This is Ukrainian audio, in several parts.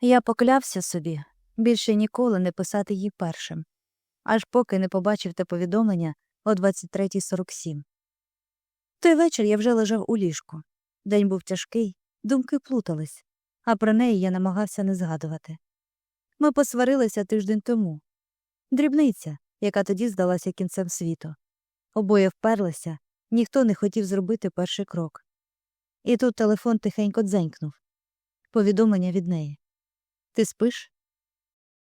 Я поклявся собі більше ніколи не писати їй першим, аж поки не побачив те повідомлення о 23.47. Той вечір я вже лежав у ліжку. День був тяжкий, думки плутались, а про неї я намагався не згадувати. Ми посварилися тиждень тому. Дрібниця, яка тоді здалася кінцем світу. Обоє вперлися, ніхто не хотів зробити перший крок. І тут телефон тихенько дзенькнув. Повідомлення від неї. Ти спиш?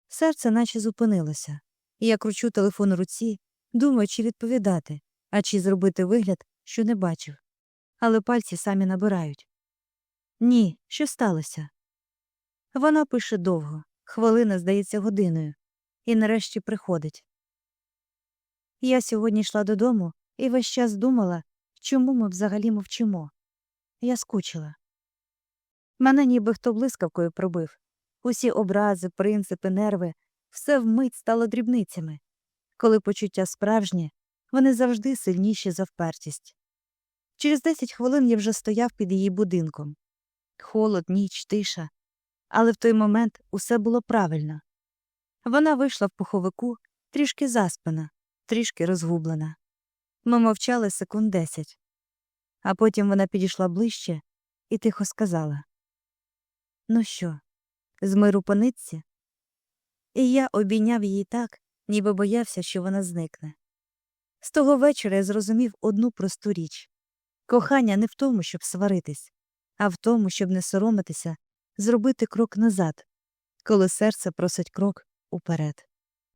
Серце наче зупинилося, я кручу телефон у руці, думаю, чи відповідати, а чи зробити вигляд, що не бачив. Але пальці самі набирають. Ні, що сталося? Вона пише довго, хвилина здається годиною, і нарешті приходить. Я сьогодні йшла додому і весь час думала, чому ми взагалі мовчимо. Я скучила. Мене ніби хто блискавкою пробив. Усі образи, принципи, нерви, все вмить стало дрібницями. Коли почуття справжнє, вони завжди сильніші за впертість. Через десять хвилин я вже стояв під її будинком. Холод, ніч, тиша. Але в той момент усе було правильно. Вона вийшла в пуховику, трішки заспана, трішки розгублена. Ми мовчали секунд десять. А потім вона підійшла ближче і тихо сказала Ну що, з миру по? І я обійняв її так, ніби боявся, що вона зникне. З того вечора я зрозумів одну просту річ кохання не в тому, щоб сваритись, а в тому, щоб не соромитися, зробити крок назад, коли серце просить крок уперед.